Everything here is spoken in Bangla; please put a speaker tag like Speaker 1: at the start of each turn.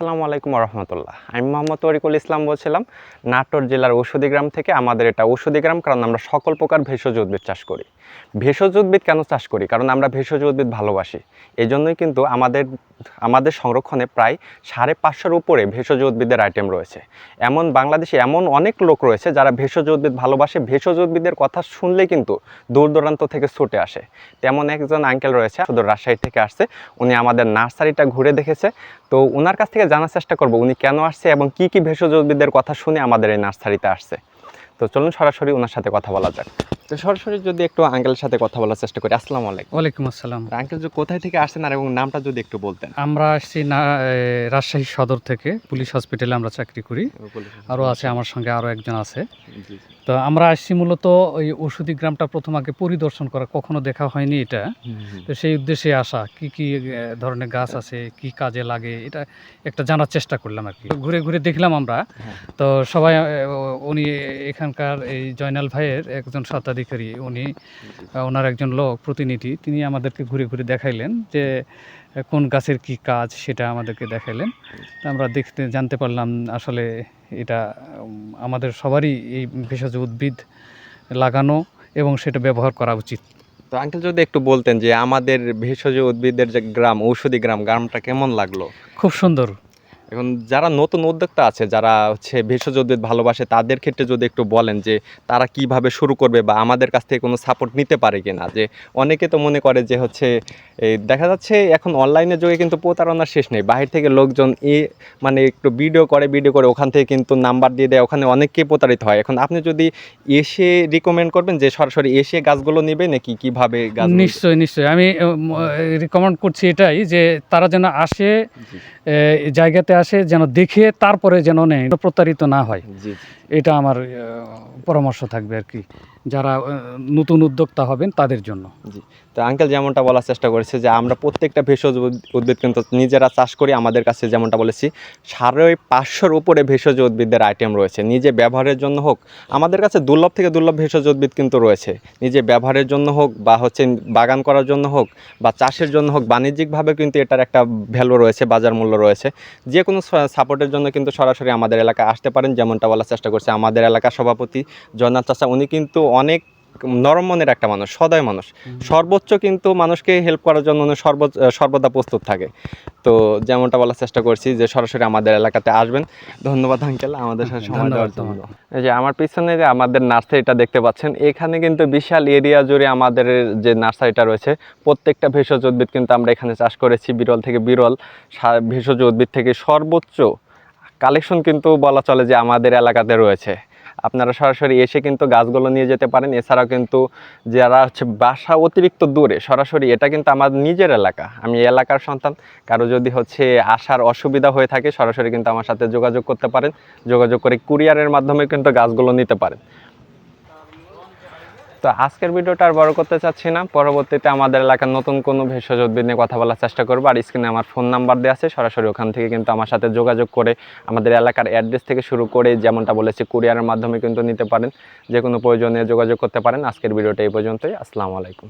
Speaker 1: আসসালামু আলাইকুম রহমতুল্লাহ আমি মোহাম্মদ তরিকুল ইসলাম বলছিলাম, নাটোর জেলার ঔষধি গ্রাম থেকে আমাদের এটা ঔষধি গ্রাম, কারণ আমরা সকল প্রকার ভেষজ উদ্ভিদ চাষ করি। ভেষজ উদ্ভিদ কেন চাষ করি? কারণ আমরা ভেষজ উদ্ভিদ ভালোবাসি। এই জন্যই কিন্তু আমাদের আমাদের সংরক্ষণে প্রায় সাড়ে পাঁচশোর উপরে ভেষজ উদ্ভিদের আইটেম রয়েছে। এমন বাংলাদেশে এমন অনেক লোক রয়েছে যারা ভেষজ উদ্ভিদ ভালোবাসে। ভেষজ উদ্ভিদের কথা শুনলে কিন্তু দূর দূরান্ত থেকে ছুটে আসে। তেমন একজন আঙ্কেল রয়েছে, শুধু রাজশাহী থেকে আসছে। উনি আমাদের নার্সারিটা ঘুরে দেখেছে। তো ওনার কাছ থেকে জানার চেষ্টা করব, উনি কেন আসছে এবং কি কি ভেষজ উদ্ভিদের কথা শুনে আমাদের এই নার্সারিতে আসছে। তো চলুন সরাসরি ওনার সাথে কথা বলা যাক। তো সরাসরি যদি একটু আঙ্কেলের সাথে কথা বলার চেষ্টা করি আসসালামু আলাইকুম।
Speaker 2: ওয়ালাইকুম আসসালাম।
Speaker 1: আঙ্কেল যে কোথায় থেকে আসছেন আর এবং নামটা যদি একটু বলতেন।
Speaker 2: আমরা আসছি না রাজশাহী সদর থেকে পুলিশ হসপিটালে আমরা চাকরি করি। আরও আছে আমার সঙ্গে আরও একজন আছে। তো আমরা আসছি মূলত ওই ওষুধি গ্রামটা প্রথম আগে পরিদর্শন করা কখনো দেখা হয়নি এটা। তো সেই উদ্দেশ্যে আসা কি কি ধরনের গাছ আছে কি কাজে লাগে এটা একটা জানার চেষ্টা করলাম আর কি। ঘুরে ঘুরে দেখলাম আমরা।
Speaker 1: হ্যাঁ।
Speaker 2: তো সবাই উনি এখানকার এই জয়নাল ভাইয়ের একজন স্বত্বাধিকারী উনি ওনার একজন লোক প্রতিনিধি তিনি আমাদেরকে ঘুরে ঘুরে দেখাইলেন যে কোন গাছের কি কাজ সেটা আমাদেরকে দেখাইলেন। আমরা দেখতে জানতে পারলাম আসলে এটা আমাদের সবারই এই ভেষজ উদ্ভিদ লাগানো এবং সেটা ব্যবহার করা উচিত।
Speaker 1: তো আঙ্কেল যদি একটু বলতেন যে আমাদের ভেষজ উদ্ভিদের যে গ্রাম ঔষধি গ্রাম গ্রামটা কেমন লাগল?
Speaker 2: খুব সুন্দর।
Speaker 1: এখন যারা নতুন উদ্যোক্তা আছে যারা হচ্ছে ভেষজ উদ্ভিদ ভালোবাসে তাদের ক্ষেত্রে যদি একটু বলেন যে তারা কীভাবে শুরু করবে বা আমাদের কাছ থেকে কোনো সাপোর্ট নিতে পারে কিনা? যে অনেকে তো মনে করে যে হচ্ছে এই দেখা যাচ্ছে এখন অনলাইনের যুগে কিন্তু প্রতারণার শেষ নেই। বাহির থেকে লোকজন এ মানে একটু ভিডিও করে ভিডিও করে ওখান থেকে কিন্তু নাম্বার দিয়ে দেয় ওখানে অনেককে প্রতারিত হয়। এখন আপনি যদি এসে রিকমেন্ড করবেন যে সরাসরি এসে গাছগুলো নেবে নাকি কীভাবে গাছ
Speaker 2: নিশ্চয়ই নিশ্চয়ই। আমি রিকমেন্ড করছি এটাই যে তারা যেন আসে জায়গাতে আসে যেন দেখে তারপরে যেন নেয় প্রতারিত না হয়। এটা আমার পরামর্শ থাকবে আর কি। যারা নতুন উদ্যোক্তা হবেন তাদের জন্য।
Speaker 1: জি। তো আঙ্কেল যেমনটা বলার চেষ্টা করেছে যে, আমরা প্রত্যেকটা ভেষজ উদ্ভিদ কিন্তু নিজেরা চাষ করি, আমাদের কাছে যেমনটা বলেছি, সাড়ে পাঁচশোর উপরে ভেষজ উদ্ভিদের আইটেম রয়েছে। নিজে ব্যবহারের জন্য হোক, আমাদের কাছে দুর্লভ থেকে দুর্লভ ভেষজ উদ্ভিদ কিন্তু রয়েছে। নিজে ব্যবহারের জন্য হোক, বা হচ্ছে বাগান করার জন্য হোক, বা চাষের জন্য হোক, বাণিজ্যিকভাবে কিন্তু এটার একটা ভ্যালু রয়েছে, বাজার মূল্য রয়েছে। যে কোনো সাপোর্টের জন্য কিন্তু সরাসরি আমাদের এলাকায় আসতে পারেন, যেমনটা বলার চেষ্টা করছে। আমাদের এলাকার সভাপতি জয়নাথ চাচা উনি কিন্তু অনেক নরম মনের একটা মানুষ সদয় মানুষ। সর্বোচ্চ কিন্তু মানুষকে হেল্প করার জন্য উনি সর্ব সর্বদা প্রস্তুত থাকে। তো যেমনটা বলার চেষ্টা করছি যে সরাসরি আমাদের এলাকাতে আসবেন। ধন্যবাদ আঙ্কেল আমাদের সাথে সময় দেওয়ার জন্য। এই যে আমার পিছনে যে আমাদের নার্সারিটা দেখতে পাচ্ছেন এখানে কিন্তু বিশাল এরিয়া জুড়ে আমাদের যে নার্সারিটা রয়েছে প্রত্যেকটা ভেষজ উদ্ভিদ কিন্তু আমরা এখানে চাষ করেছি। বিরল থেকে বিরল ভেষজ উদ্ভিদ থেকে সর্বোচ্চ কালেকশন কিন্তু বলা চলে যে আমাদের এলাকাতে রয়েছে। আপনারা সরাসরি এসে কিন্তু গাছগুলো নিয়ে যেতে পারেন। এছাড়াও কিন্তু যারা হচ্ছে বাসা অতিরিক্ত দূরে, সরাসরি এটা কিন্তু আমার নিজের এলাকা। আমি এলাকার সন্তান। কারও যদি হচ্ছে আসার অসুবিধা হয়ে থাকে, সরাসরি কিন্তু আমার সাথে যোগাযোগ করতে পারেন। যোগাযোগ করে কুরিয়ারের মাধ্যমে কিন্তু গাছগুলো নিতে পারেন। তো আজকের ভিডিওটা আর বড় করতে চাচ্ছি না। পরবর্তীতে আমাদের এলাকার নতুন কোনো ভেষজ উদ্ভিদ নিয়ে কথা বলার চেষ্টা করব। আর স্ক্রিনে আমার ফোন নাম্বার দেওয়া আছে, সরাসরি ওখান থেকে কিন্তু আমার সাথে যোগাযোগ করে আমাদের এলাকার অ্যাড্রেস থেকে শুরু করে যেমনটা বলেছি, কুরিয়ারের মাধ্যমে কিন্তু নিতে পারেন। যে কোনো প্রয়োজনে যোগাযোগ করতে পারেন। আজকের ভিডিওটা এই পর্যন্তই। আসসালামু আলাইকুম।